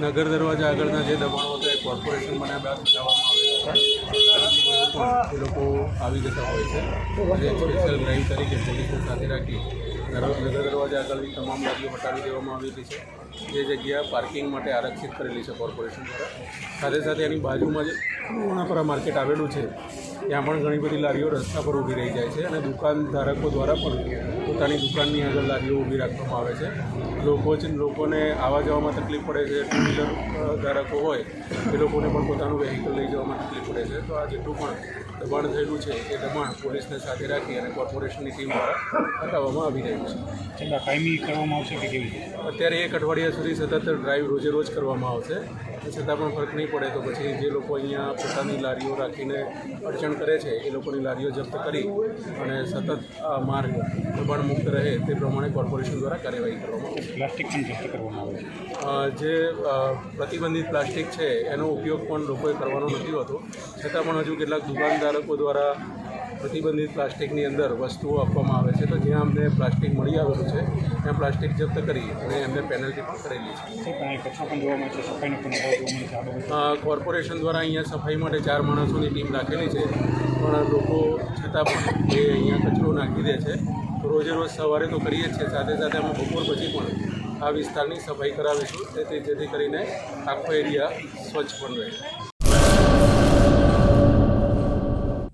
નગર દરવાજા આગળના જે દબાણો હતા એ કોર્પોરેશન મને બાદ હટાવવામાં આવે છે. એ લોકો આવી જતા હોય છે. સ્પેશિયલ ડ્રાઈવ તરીકે પોલીસને સાથે રાખી નગર દરવાજા આગળની તમામ ગાડીઓ હટાવી દેવામાં આવેલી છે. જે જગ્યા પાર્કિંગ માટે આરક્ષિત કરેલી છે કોર્પોરેશન દ્વારા. સાથે સાથે એની બાજુમાં જે લુણાપરા માર્કેટ આવેલું છે ત્યાં પણ ઘણી બધી લારીઓ રસ્તા પર ઊભી રહી જાય છે અને દુકાનધારકો દ્વારા પણ પોતાની દુકાનની આગળ લારીઓ ઊભી રાખવામાં આવે છે. લોકો જ લોકોને આવવા જવામાં તકલીફ પડે છે. ટુ વ્હીલર ધારકો હોય એ લોકોને પણ પોતાનું વેહિકલ લઈ જવામાં તકલીફ પડે છે. તો આ જેટલું પણ દબાણ થયેલું છે એ દબાણ પોલીસને સાથે રાખી અને કોર્પોરેશનની ટીમ દ્વારા હટાવવામાં આવી રહ્યું છે. કાયમી કરવામાં આવશે કે કેવી રીતે? અત્યારે એક અઠવાડિયા સુધી સતત ડ્રાઈવ રોજે રોજ કરવામાં આવશે. છતાં પણ ફરક નહીં પડે તો પછી જે લોકો અહીંયા પોતાની લારીઓ રાખીને અડચણ કરે છે એ લોકોની લારીઓ જપ્ત કરી અને સતત આ માર્ગ દબાણ મુક્ત રહે તે પ્રમાણે કોર્પોરેશન દ્વારા કાર્યવાહી કરવામાં આવે પ્લાસ્ટિક પણ જપ્ત કરવામાં આવે છે. જે પ્રતિબંધિત પ્લાસ્ટિક છે એનો ઉપયોગ પણ લોકોએ કરવાનો નથી હોતો. છતાં પણ હજુ કેટલાક દુકાનધારકો દ્વારા પ્રતિબંધિત પ્લાસ્ટિકની અંદર વસ્તુઓ આપવામાં આવે છે તો જ્યાં અમને પ્લાસ્ટિક મળી આવેલું છે ત્યાં પ્લાસ્ટિક જપ્ત કરી અને એમને પેનલ્ટી પણ કરેલી છે. કોર્પોરેશન દ્વારા અહીંયા સફાઈ માટે ચાર માણસોની ટીમ રાખેલી છે પણ લોકો છતાં પણ એ અહીંયા કચરો નાખી દે છે. રોજે રોજ સવારે તો કરીએ જ છીએ સાથે સાથે અમે બપોર પછી પણ આ વિસ્તારની સફાઈ કરાવીશું જેથી કરીને આખો એરિયા સ્વચ્છ પણ રહે.